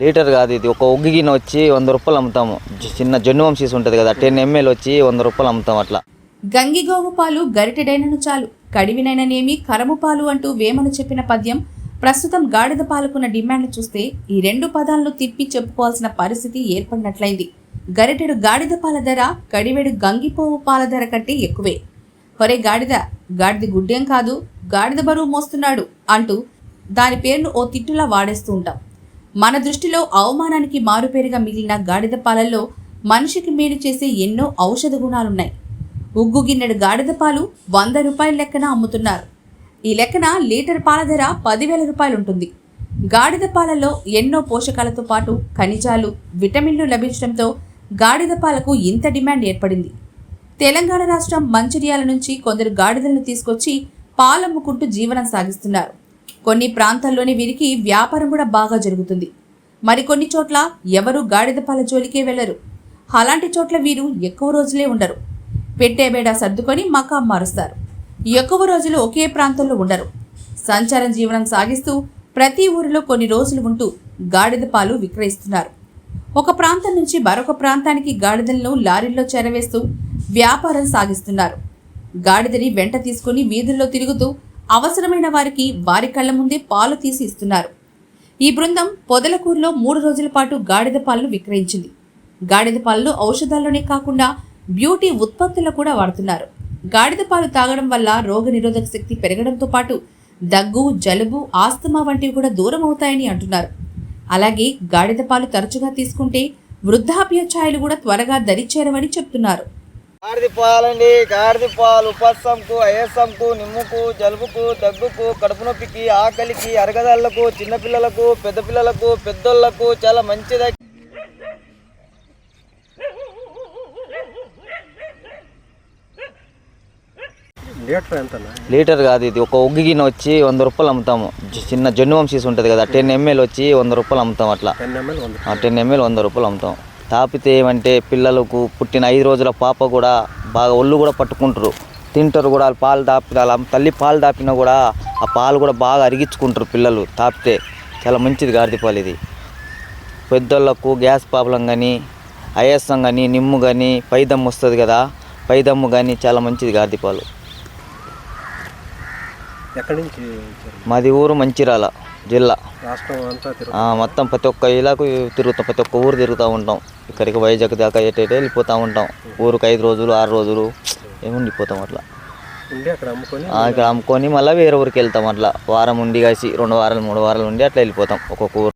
Litre కాదు ఇది. ఒక ఒగ్గి గిన్నె వచ్చి వంద రూపాయలు అమ్ముతాము. చిన్న జొన్ను వంశీస్ ఉంటుంది కదా టెన్ ఎంఎల్ వచ్చి వంద రూపాయలు అమ్ముతాం అట్లా. గంగిగోవు పాలు గరిటెడైనను చాలు. కడివినైననేమి కరము పాలు అంటూ వేమను చెప్పిన పద్యం ప్రస్తుతం గాడిద పాలకున్న డిమాండ్ చూస్తే ఈ రెండు పదాలను తిప్పి చెప్పుకోవాల్సిన పరిస్థితి ఏర్పడినట్లయింది. గరిటెడు గాడిద పాల ధర కడివెడు గంగిపోవు పాల ధర కంటే ఎక్కువే. ఒరే గాడిద గాడిద గుడ్డేం కాదు గాడిద బరువు మోస్తున్నాడు అంటూ దాని పేరును ఓ తిట్టులా వాడేస్తూ ఉంటాం. మన దృష్టిలో అవమానానికి మారుపేరుగా మిగిలిన గాడిద పాలల్లో మనిషికి మేలు చేసే ఎన్నో ఔషధ గుణాలున్నాయి. ఉగ్గు గిన్నెడు గాడిద పాలు వంద రూపాయల లెక్కన అమ్ముతున్నారు. ఈ లెక్కన లీటర్ పాల ధర పదివేల రూపాయలు ఉంటుంది. గాడిద పాలలో ఎన్నో పోషకాలతో పాటు ఖనిజాలు విటమిన్లు లభించడంతో గాడిద పాలకు ఇంత డిమాండ్ ఏర్పడింది. తెలంగాణ రాష్ట్రం మంచిర్యాల నుంచి కొందరు గాడిదలను తీసుకొచ్చి పాలమ్ముకుంటూ జీవనం సాగిస్తున్నారు. కొన్ని ప్రాంతాల్లోని వీరికి వ్యాపారం కూడా బాగా జరుగుతుంది. మరికొన్ని చోట్ల ఎవరు గాడిద పాల జోలికే వెళ్ళరు అలాంటి చోట్ల వీరు ఎక్కువ రోజులే ఉండరు. పెట్టేబేడ సర్దుకొని మకాం మారుస్తారు. ఎక్కువ రోజులు ఒకే ప్రాంతంలో ఉండరు. సంచారం జీవనం సాగిస్తూ ప్రతి ఊరిలో కొన్ని రోజులు ఉంటూ గాడిద పాలు విక్రయిస్తున్నారు. ఒక ప్రాంతం నుంచి మరొక ప్రాంతానికి గాడిదలను లారీల్లో చేరవేస్తూ వ్యాపారం సాగిస్తున్నారు. గాడిదని వెంట తీసుకుని వీధుల్లో తిరుగుతూ అవసరమైన వారికి వారి కళ్ళ ముందే పాలు తీసి ఇస్తున్నారు. ఈ బృందం పొదలకూరులో మూడు రోజుల పాటు గాడిద పాలను విక్రయించింది. గాడిద పాలను ఔషధాల్లోనే కాకుండా బ్యూటీ ఉత్పత్తుల్లో కూడా వాడుతున్నారు. గాడిద పాలు తాగడం వల్ల రోగ నిరోధక శక్తి పెరగడంతో పాటు దగ్గు జలుబు ఆస్తమా వంటివి కూడా దూరం అవుతాయని అంటున్నారు. అలాగే గాడిద పాలు తరచుగా తీసుకుంటే వృద్ధాప్య ఛాయలు కూడా త్వరగా దరిచేరవని చెప్తున్నారు. గాడిద పాలండి గాడిద పాలు ఉపస్సంకు అయస్సంకు నిమ్ముకు జలుబుకు దగ్గుకు కడుపు నొప్పికి ఆకలికి అరగదళ్ళకు చిన్నపిల్లలకు పెద్ద పిల్లలకు పెద్దోళ్ళకు చాలా మంచిది. లీటర్ కాదు ఇది. ఒక ఒగ్గి గిన్నె వచ్చి వంద రూపాయలు అమ్ముతాము. చిన్న జన్ను వంశీస్ ఉంటుంది కదా టెన్ ఎంఎల్ వచ్చి వంద రూపాయలు అమ్ముతాం అట్లా. టెన్ ఎంఎల్ వంద రూపాయలు అమ్ముతాం. తాపితే ఏమంటే పిల్లలకు పుట్టిన ఐదు రోజుల పాప కూడా బాగా ఒళ్ళు కూడా పట్టుకుంటారు. తింటారు కూడా వాళ్ళ పాలు తాపి వాళ్ళ తల్లి పాలు తాపినా కూడా ఆ పాలు కూడా బాగా అరిగించుకుంటారు పిల్లలు తాపితే. చాలా మంచిది గాడిద పాలు ఇది. పెద్దోళ్ళకు గ్యాస్ ప్రాబ్లం కానీ ఆయాసం కానీ నిమ్ము కానీ పైదమ్ము వస్తుంది కదా పైదమ్ము కానీ చాలా మంచిది గాడిద పాలు. ఎక్కడి నుంచి మాది ఊరు మంచిర్యాల. జిల్లా. మొత్తం ప్రతి ఒక్క ఇలాకు తిరుగుతాం ప్రతి ఒక్క ఊరు తిరుగుతూ ఉంటాం. ఇక్కడికి వైజాగ్ దాకా ఎటు ఎటు వెళ్ళిపోతూ ఉంటాం. ఊరికి ఐదు రోజులు ఆరు రోజులు ఏముండిపోతాం అట్లా. ఇక్కడ అమ్ముకొని మళ్ళీ వేరే ఊరికి వెళ్తాం అట్లా. వారం ఉండి కాసి రెండు వారాలు మూడు వారాలు ఉండి అట్లా వెళ్ళిపోతాం. ఒక్కొక్క ఊరు